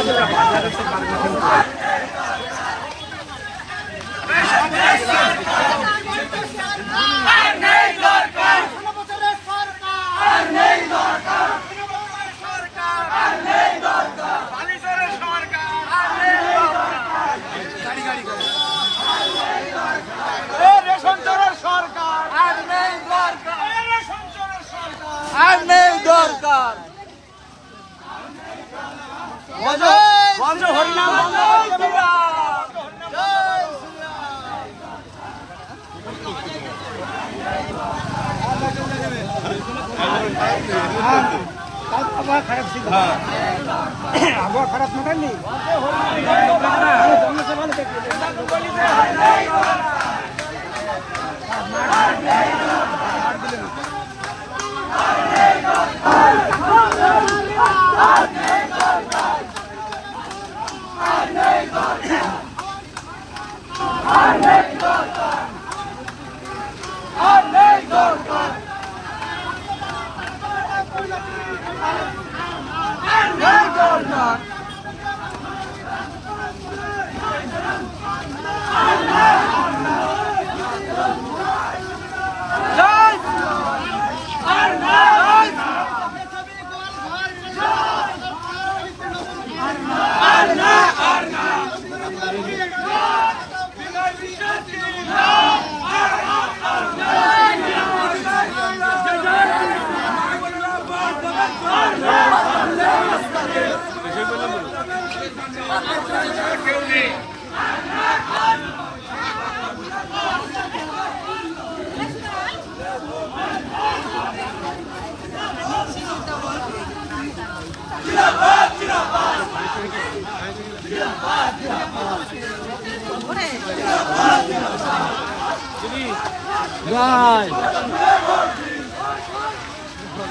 নেই দরকার বন্ধ হরিনাম আবহাওয়া খারাপ ছিল। আবহাওয়া খারাপ না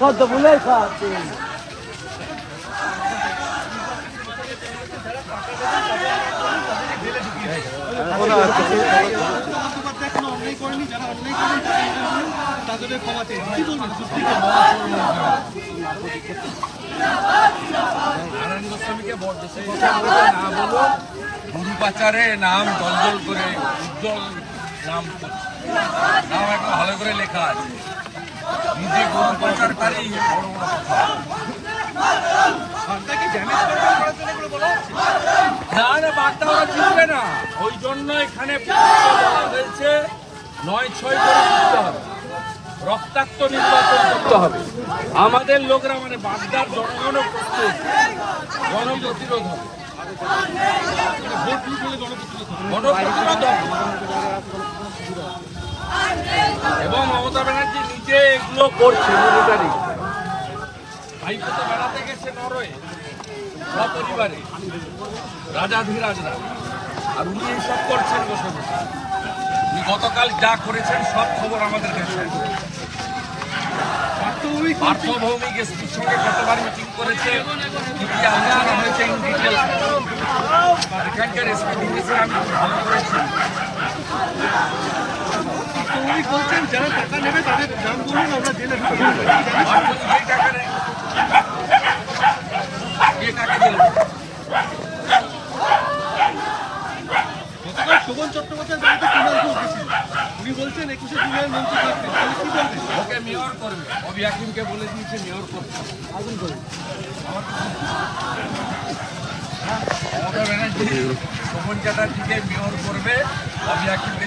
কত বলে খাচ্ছি তাদের ক্ষমাতে গোস্বামীকে কথা না বলো গুরু পাচারে নাম দলদল করে, উজ্জ্বল নাম নাম একটা ভালো করে লেখা আছে। নিজে গরু পাচারকারী বড় বড় না বার্তা ওরা জিতবে না। ওই জন্য এখানে নয়, ছয় করে রক্তাক্ত নির্বাচন করতে হবে। আমাদের লোকরা মানে বাগদার জনগণ প্রস্তুত। গণপ্রতিরোধ হবে। এবং মমতা ব্যানার্জি নিজে এগুলো করছে। মিলিটারি ভাইপোতে বেড়াতে গেছে নরওয়ে? সপরিবারে রাজাধিরাজরা আর উনি এইসব করছেন বসে বসে। উনি গতকাল যা করেছেন সব খবর আমাদের কাছে পার্থভৌমিক এসপির সঙ্গে কতবার মিটিং করেছে। কি কি আলোচনা হয়েছে ইন ডিটেল এখানকার এসপি আমি খুব ভালো করেছি। পার্থ যারা টাকা নেয় কে কাকে দিল গতকাল শোভন চট্টোপাধ্যায় বাড়িতে কুণাল ঘোষ গেছিল উনি বলছেন একুশে জুলাই মন্ত্রী থাকবেন তাহলে কি বলবেন ওকে মেয়র করবে। অবি হাকিমকে বলে দিয়েছে মেয়র করবে মমতা ব্যানার্জি শোভন চ্যাটার্জিকে মেয়র করবে অবি হাকিমকে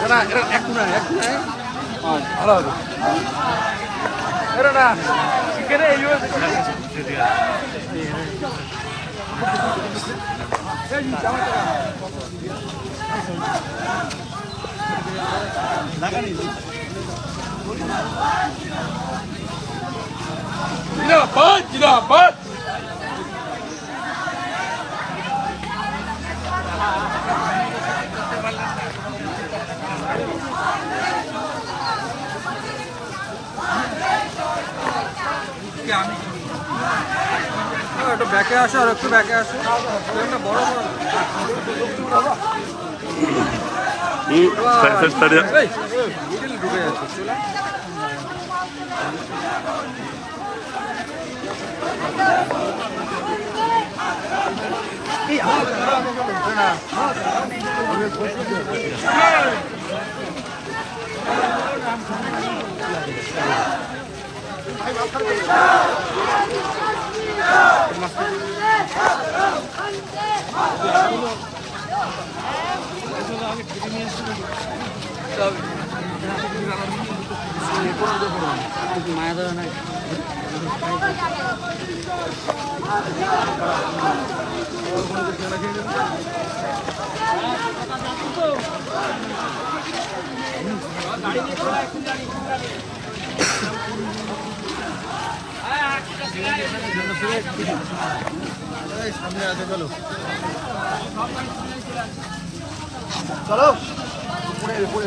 যাব না, চলে যাচ্ছি, দেখবেন পরে আমার লোক আছে জিন্দাবাদ জিন্দাবাদ। একটু ব্যাকে আসো আর একটু ব্যাকে আসো। একটা বড় বড়। ঢুকে যাচ্ছে। আগে ফিরে নিয়ে আসছি মায়া ধরে না সামনে আছে চলো। চলো উপরে উপরে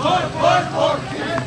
ভোট ভোট ভোট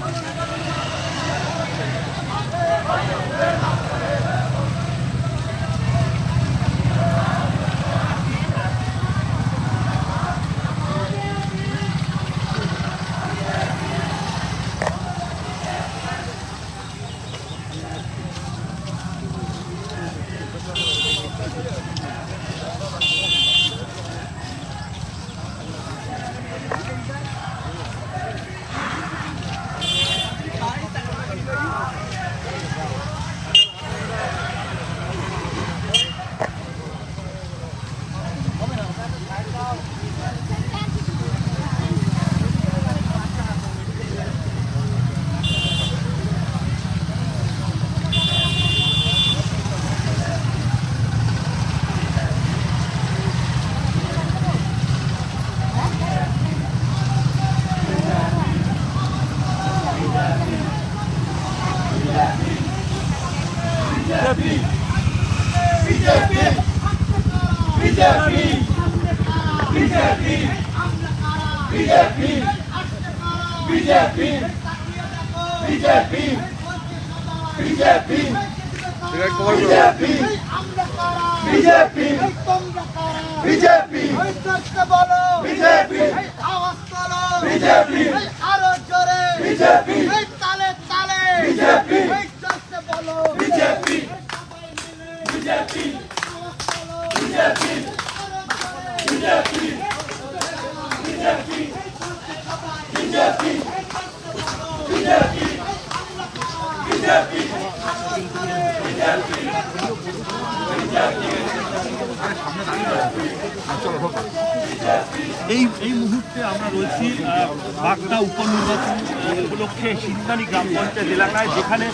পঞ্চায়েত এলাকায় যেখানে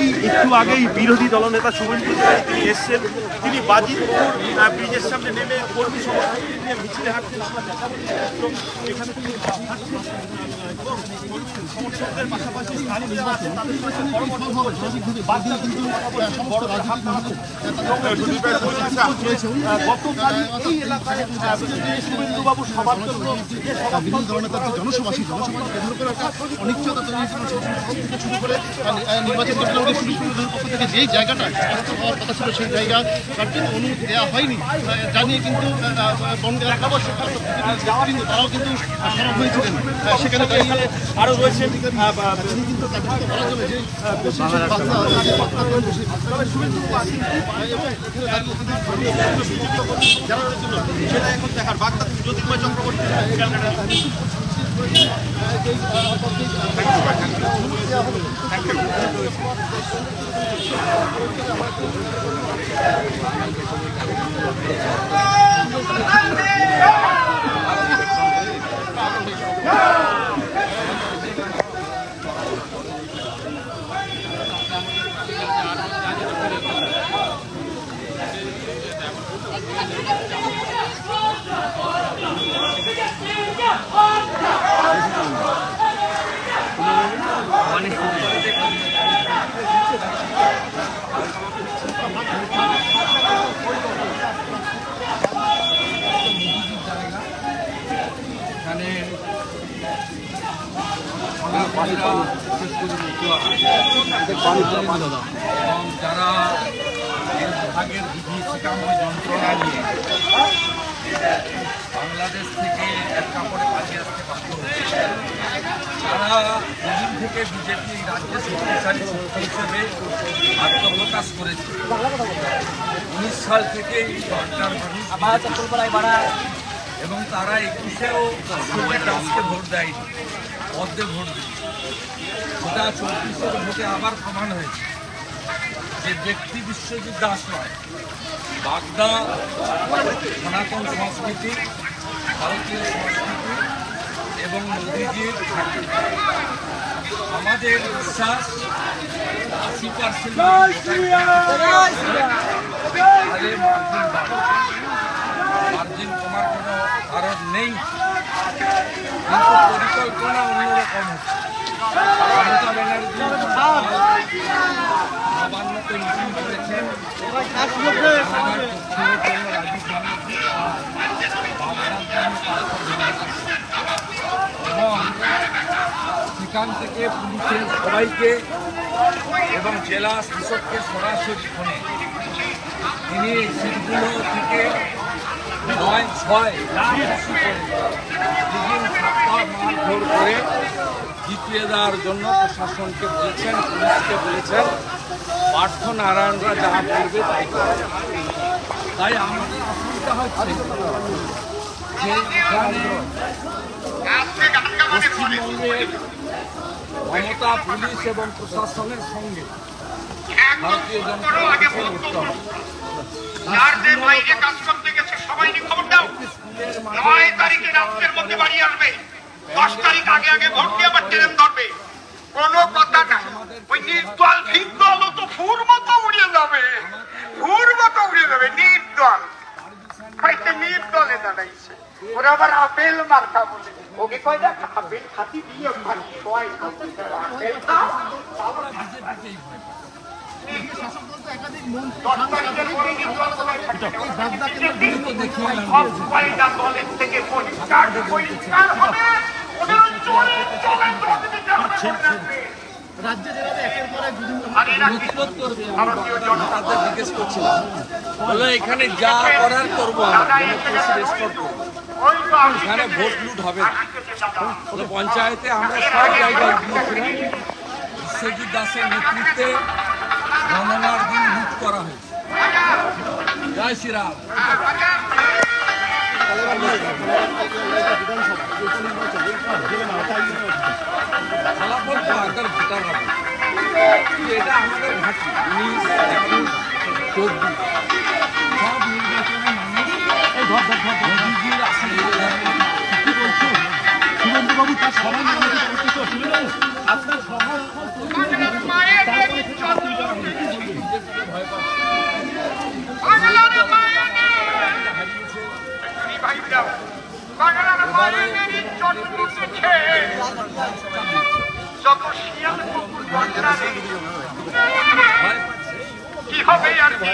এই একটু আগেই বিরোধী দলনেতা শুভেন্দু তিনি এসছেন। তিনি বাজিতপুর ব্রিজের সামনে নেমে কর্মী সমর্থন নিয়ে মিছিলে হাঁটছেন। আমরা দেখা এখানে তাদের কিন্তু এই বিভিন্ন ধরনের যে জনসভা সেই জায়গাটা ছিল সেই জায়গা তার জন্য অনুমতি দেওয়া হয়নি জানিয়ে কিন্তু বন এলাকা বা কিন্তু তারাও কিন্তু সরব হয়েছিলেন সেখানে দাঁড়িয়ে আরও রয়েছেন এখানে সেটা এখন দেখার বার্তা জ্যোতির্ময় চক্রবর্তী ক্যালকাটা নিশ্চিত করছেন যে, আহ, দেওয়া হবে। এখানে বাঙালিরা বিশেষ করে মতুয়া এবং যারা ভাগের বিধি শিকাময় নিয়ে বাংলাদেশ থেকে এক কাপড়ে পালিয়ে আসতে বাধ্য হচ্ছে তারা দুদিন থেকে বিজেপি রাজ্যে শক্তিশালী শক্তি হিসেবে আত্মপ্রকাশ করেছে। উনিশ সাল থেকে সরকার এবং তারা একুশেও দাসকে ভোট দেয়নি পদ্মে ভোট দিয়েছে সেটা চব্বিশের ভোটে আবার প্রমাণ হয়েছে যে ব্যক্তি বিশ্বজিৎ দাস নয় বাগদা সনাতন সংস্কৃতি ভারতীয় সংস্কৃতি এবং মোদিজির আমাদের বিশ্বাস আশি পার্সেন্ট মার্জিন কমার কোনো কারণ নেই। কিন্তু পরিকল্পনা অন্যরকম হচ্ছে। মমতা ব্যানার্জি নবান্নতে মিটিং করেছেন। রাজীব ব্যানার্জি বাগদার জন্য পার্থ ব্যানার্জি। এবং সেখান থেকে পুলিশের সবাইকে এবং জেলা শাসককে সরাসরি ফোনে। তিনি এই সিটগুলো থেকে নয়, ছয় বেশি করে জিতিয়ে দেওয়ার জন্য প্রশাসনকে বলেছেন, পুলিশকে বলেছেন। পার্থ নারায়ণরা যা করবে তাই তাই আমাদের অসুবিধা হচ্ছে যে এখানে পশ্চিমবঙ্গের মমতা পুলিশ এবং প্রশাসনের সঙ্গে ভারতীয় জনতা পার্টিকে হবে যার যে বাইরে কাজ করতে গেছে সবাই নিয়ে খবর দাও? নয় তারিখে রাত্রের মধ্যে বাড়ি আসবে। দশ তারিখ আগে আগে ভোট দিয়ে আবার ট্রেন ধরবে। কোনো কথা না ওই নির্দল ভিড়দল তো ফুর মতো উড়িয়ে যাবে। ফুর মতো উড়িয়ে যাবে নির্দল। হয়তো নির্দলে দাঁড়াইছে। ওরা আবার আপেল মার্কা খাতি দিয়ে খাতি আপেল খাও দশ পরে জিজ্ঞেস করছিলাম বলে এখানে যা করার করব আমরা। এখানে ভোট লুট হবে না। পঞ্চায়েতে আমরা সব জায়গায় গিয়েছিলাম। বিশ্বজিৎ দাসের নেতৃত্বে গণনার দিন লুট করা হয়েছে। জয় শ্রীরাম। ফলাফল তো এটা আমাদের মায়ের দেবী চন্দ্রমুখী খেয়ে যত শিয়াল কুকুর কি হবে আর কি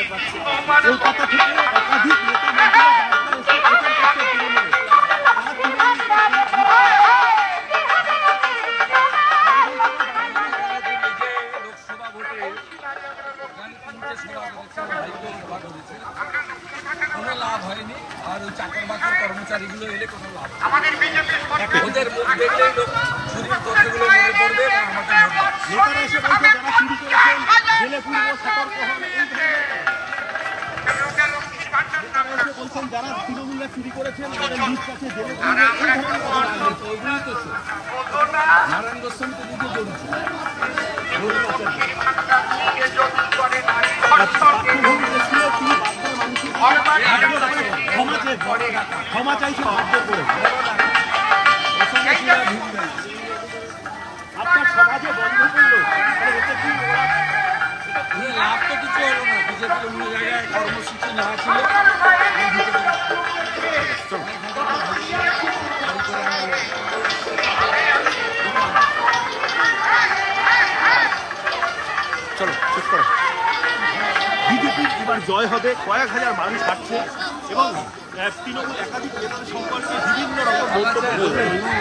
কিছু হলো না। বিজেপি অন্য কর্মসূচি নেওয়া ছিল। চলো চুপ করো। বিজেপির এবার জয় হবে। কয়েক হাজার মানুষ হাঁটছে এবং তৃণমূল একাধিক নেতার সম্পর্কে বিভিন্ন রকম বক্তব্য বলছেন